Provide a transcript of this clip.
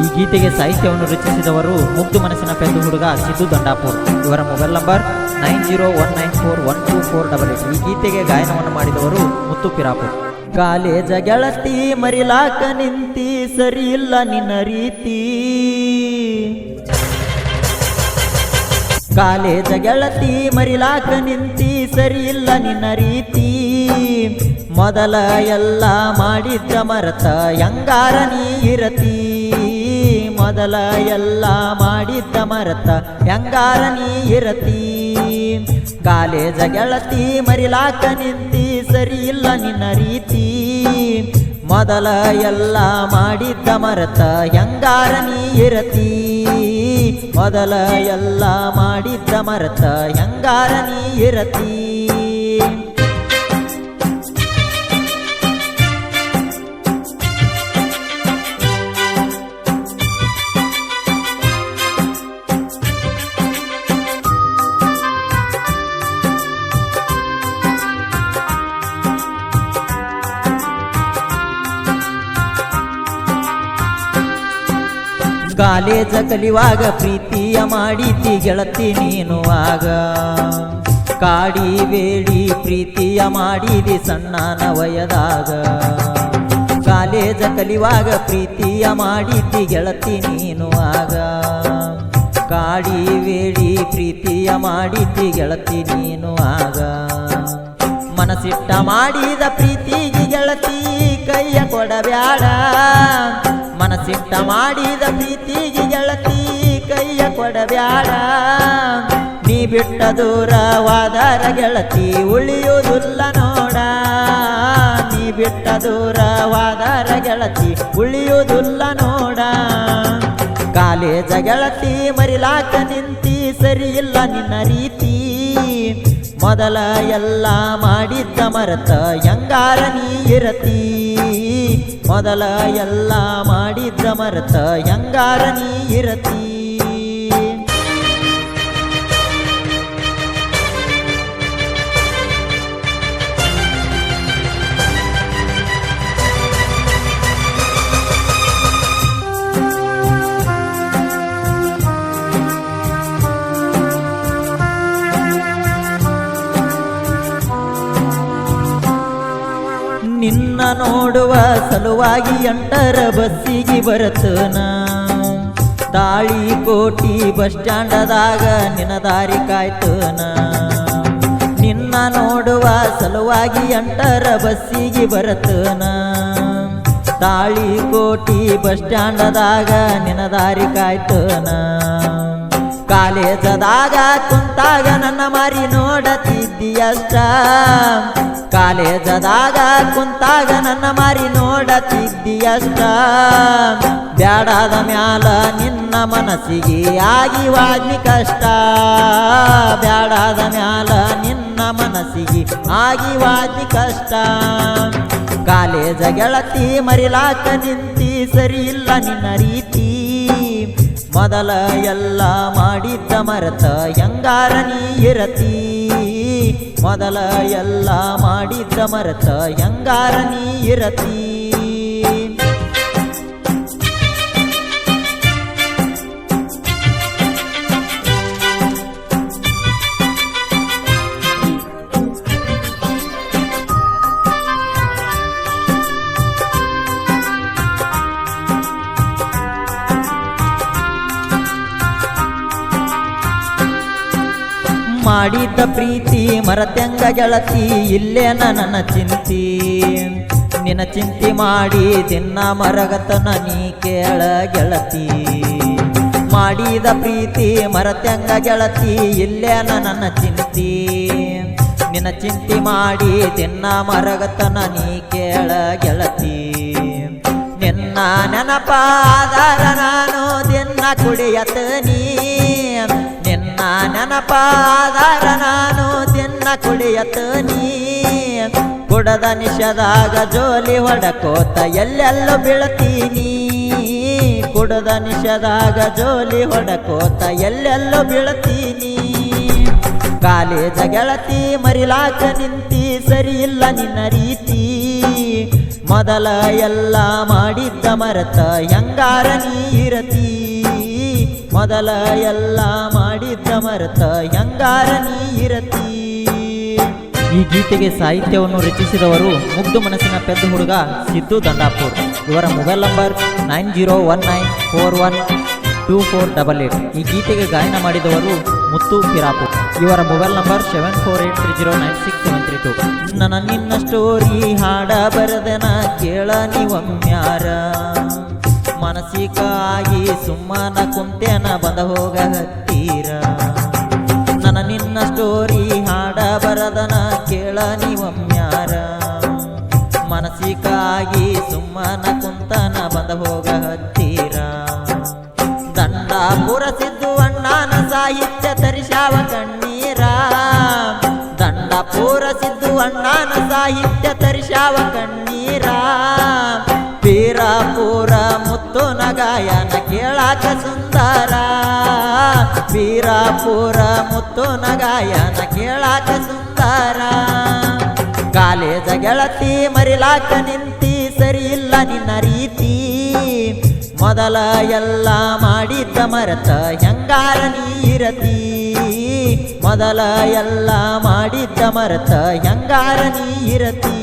ಈ ಗೀತೆಗೆ ಸಾಹಿತ್ಯವನ್ನು ರಚಿಸಿದವರು ಮುಗ್ಧ ಮನಸ್ಸಿನ ಪೆದ್ದು ಹುಡುಗ ಸಿದ್ದು ದಂಡಾಪುರ್. ಇವರ mobile number nine zero one nine four one two four double eight. ಈ ಗೀತೆಗೆ ಗಾಯನವನ್ನು ಮಾಡಿದವರು ಮುತ್ತು ಪಿರಾಪುರ್. ಕಾಲೇಜ ಗೆಳತಿ ಮರಿಲಾಕ ನಿಂತಿ ಸರಿ ಇಲ್ಲ ನಿನ್ನ ರೀತಿ. ಕಾಲೇಜ ಗೆಳತಿ ಮರಿಲಾಕ ನಿಂತಿ ಸರಿ ಇಲ್ಲ ನಿನ್ನ ರೀತಿ. ಮೊದಲ ಎಲ್ಲ ಮಾಡಿದ್ದ ಮರತ ಯಂಗಾರ ನೀ ಇರತಿ. ಮೊದಲ ಎಲ್ಲ ಮಾಡಿದ್ದ ಮರತ ಹೆಂಗಾರ ನೀ ಇರತಿ? ಕಾಲೇಜ ಗೆಳತಿ ಮರಿಲಾಕ ನಿಂತಿ, ಸರಿ ಇಲ್ಲ ನಿನ್ನ ರೀತಿ. ಮೊದಲ ಎಲ್ಲ ಮಾಡಿದ್ದ ಮರತ ಹೆಂಗಾರ ನೀ ಇರತಿ? ಮೊದಲ ಎಲ್ಲ ಮಾಡಿದ್ದ ಮರತ ಹೆಂಗಾರ ನೀ ಇರತಿ? ಕಾಲೇಜ ಕಲಿವಾಗ ಪ್ರೀತಿಯ ಮಾಡಿತಿ ಗೆಳತಿ ನೀನು ಆಗ ಕಾಡಿ ಬೇಡಿ ಪ್ರೀತಿಯ ಮಾಡಿದಿ ಸಣ್ಣನ ವಯದಾಗ. ಕಾಲೇಜ ಕಲಿವಾಗ ಪ್ರೀತಿಯ ಮಾಡಿತಿ ಗೆಳತಿ ನೀನು ಆಗ ಕಾಡಿ ಬೇಡಿ ಪ್ರೀತಿಯ ಮಾಡಿತಿ ಗೆಳತಿ ನೀನು ಆಗ ಮನಸ್ಸಿಟ್ಟ ಮಾಡಿದ ಪ್ರೀತಿಗೆ ಗೆಳತಿ ಕೈಯ ಕೊಡಬ್ಯಾಡ. ಮನಸ್ಸಿಟ್ಟ ಮಾಡಿದ ಪ್ರೀತಿಗೆ ಗೆಳತಿ ಕೈಯ ಕೊಡಬ್ಯಾಡ. ನೀ ಬಿಟ್ಟ ದೂರವಾದರ ಗೆಳತಿ ಉಳಿಯುವುದಿಲ್ಲ ನೋಡ. ನೀ ಬಿಟ್ಟ ದೂರವಾದರ ಗೆಳತಿ ಉಳಿಯುವುದಿಲ್ಲ ನೋಡ. ಕಾಲೇಜ ಗೆಳತಿ ಮರಿಲಾಕ ನಿಂತಿ ಸರಿ ಇಲ್ಲ ನಿನ್ನ ರೀತಿ. ಮೊದಲ ಎಲ್ಲ ಮಾಡಿದ್ದ ಮರತ ಯಂಗಾರ ನೀ ಇರತಿ? ಮೊದಲ ಎಲ್ಲ ಮಾಡಿದ್ದ ಮರತ ಯಂಗಾರ ನೀ ಇರತಿ. ನೋಡುವ ಸಲುವಾಗಿ ಎಂಟರ ಬಸ್ಸಿಗೆ ಬರತನ ತಾಳಿ ಕೋಟಿ ಬಸ್ ಸ್ಟ್ಯಾಂಡದಾಗ ನಿನ್ನ ದಾರಿ ಕಾಯ್ತನ ನಿನ್ನ ನೋಡುವ ಸಲುವಾಗಿ ಎಂಟರ ಬಸ್ಸಿಗೆ ಬರತನ ತಾಳಿ ಕೋಟಿ ಬಸ್ ಸ್ಟ್ಯಾಂಡದಾಗ ನಿನ್ನ ದಾರಿ ಕಾಯ್ತನ ಕಾಲೇಜದಾಗ ಕುಂತಾಗ ನನ್ನ ಮಾರಿ ನೋಡತಿದ್ದೀಯಷ್ಟ? ಕಾಲೇಜದಾಗ ಕುಂತಾಗ ನನ್ನ ಮಾರಿ ನೋಡತಿದ್ದೀಯಷ್ಟ? ಬ್ಯಾಡಾದ ಮ್ಯಾಲ ನಿನ್ನ ಮನಸ್ಸಿಗೆ ಆಗಿ ವಾಗಿ ಕಷ್ಟ. ಬ್ಯಾಡಾದ ಮ್ಯಾಲ ನಿನ್ನ ಮನಸ್ಸಿಗೆ ಆಗಿ ವಾಗಿ ಕಷ್ಟ. ಕಾಲೇಜ ಗೆಳತಿ ಮರಿಲಾಕ ನಿಂತಿ ಸರಿ ಇಲ್ಲ ನಿನ್ನ ರೀತಿ. ಮೊದಲ ಎಲ್ಲ ಮಾಡಿದ್ದ ಮರತ ಯಂಗಾರ ನೀ ಇರತಿ ಮೊದಲ ಎಲ್ಲ ಮಾಡಿದ್ದ ಮರತ ಯಂಗಾರ ನೀ ಇರತಿ ಮಾಡಿದ್ದ ಪ್ರೀತಿ ಮರತ್ಯಂಗ ಗೆಳತಿ, ಇಲ್ಲೇ ನನ್ನ ಚಿಂತಿ. ನಿನ್ನ ಚಿಂತಿ ಮಾಡಿ ದಿನ ಮರಗತನ ನೀ ಕೇಳ ಗೆಳತಿ. ಮಾಡಿದ ಪ್ರೀತಿ ಮರತ್ಯಂಗ ಗೆಳತಿ, ಇಲ್ಲೇ ನನ್ನ ಚಿಂತಿ. ನಿನ್ನ ಚಿಂತಿ ಮಾಡಿ ದಿನ ಮರಗತನ ನೀ ಕೇಳ ಗೆಳತಿ. ನಿನ್ನ ನೆನಪಾದರ ನಾನು ದಿನ ಕುಡಿಯತನೀ ನಿನ್ನ ನೆನಪಾದರ ನಾನು, ತಿನ್ನ ಕುಳಿಯತ್ತು ಕುಡಿಯತನೀ ಕುಡದ ನಿಷದಾಗ ಜೋಲಿ ಹೊಡಕೋತ ಎಲ್ಲೆಲ್ಲೋ ಬೀಳ್ತೀನಿ. ಕುಡದ ನಿಷದಾಗ ಜೋಲಿ ಹೊಡಕೋತ ಎಲ್ಲೆಲ್ಲೋ ಬೀಳ್ತೀನಿ. ಕಾಲೇಜ ಗೆಳತಿ ಮರಿಲಾಕ ನಿಂತಿ, ಸರಿ ಇಲ್ಲ ನಿನ್ನ ರೀತಿ. ಮೊದಲ ಎಲ್ಲ ಮಾಡಿದ್ದ ಮರತ, ಹೆಂಗಾರ ನೀರತಿ ಮೊದಲ ಎಲ್ಲ ಮಾಡಿದ್ದ ಮರತ ಹೆಂಗಾರ ನೀರತಿ ಈ ಗೀತೆಗೆ ಸಾಹಿತ್ಯವನ್ನು ರಚಿಸಿದವರು ಮುಗ್ಧ ಮನಸ್ಸಿನ ಪೆದ್ದ ಹುಡುಗ ಸಿದ್ದು ದಂಡಾಪುರ್. ಇವರ mobile number nine zero one nine four one two four double eight. ಈ ಗೀತೆಗೆ ಗಾಯನ ಮಾಡಿದವರು ಮುತ್ತು ಕಿರಾಪು ಇವರ mobile number seven four eight three zero nine six seven three two. ನನ್ನ ನಿನ್ನ ಸ್ಟೋರಿ ಹಾಡ ಬರದನ ಕೇಳ ನೀವಮ್ಯಾರ. ಮನಸ್ಸಿಗಾಗಿ ಸುಮ್ಮನ ಕುಂತೆನ ಬಂದ ಹೋಗ ಹತ್ತೀರ. ನನ್ನ ನಿನ್ನ ಸ್ಟೋರಿ ಹಾಡ ಬರದನ ಕೇಳ ನೀವಮ್ಯಾರ ಮನಸ್ಸಿಗಾಗಿ ಸುಮ್ಮನ ಕುಂತನ ಬಂದ ಹೋಗ ಹತ್ತೀರ. ದಂಡ ಸಿದ್ದು ಅಣ್ಣನ ಸಾಹಿತ್ಯ ತರಿಸಾವ ಕಣ್ಣೀರ. ದಂಡ ಸಿದ್ದು ಅಣ್ಣನ ಸಾಹಿತ್ಯ ತರಿಸಾವ ಕಣ್ಣೀರ. ನಗಾಯನ ಕೇಳಾಕ ಸುಂದರ. ವೀರಪುರ ಮುತ್ತು ನಗಾಯನ ಕೇಳಾಕ ಸುಂದರ. ಕಾಲೇಜ ಗೆಳತಿ ಮರಿಲಾಕ ನಿಂತಿ, ಸರಿ ಇಲ್ಲ ನಿನ್ನ ರೀತಿ. ಮೊದಲ ಎಲ್ಲ ಮಾಡಿದ್ದ ಮರತ ಹೆಂಗಾರ ನೀರತಿ ಮೊದಲ ಎಲ್ಲ ಮಾಡಿದ್ದ ಮರತ ಹೆಂಗಾರ ನೀರತಿ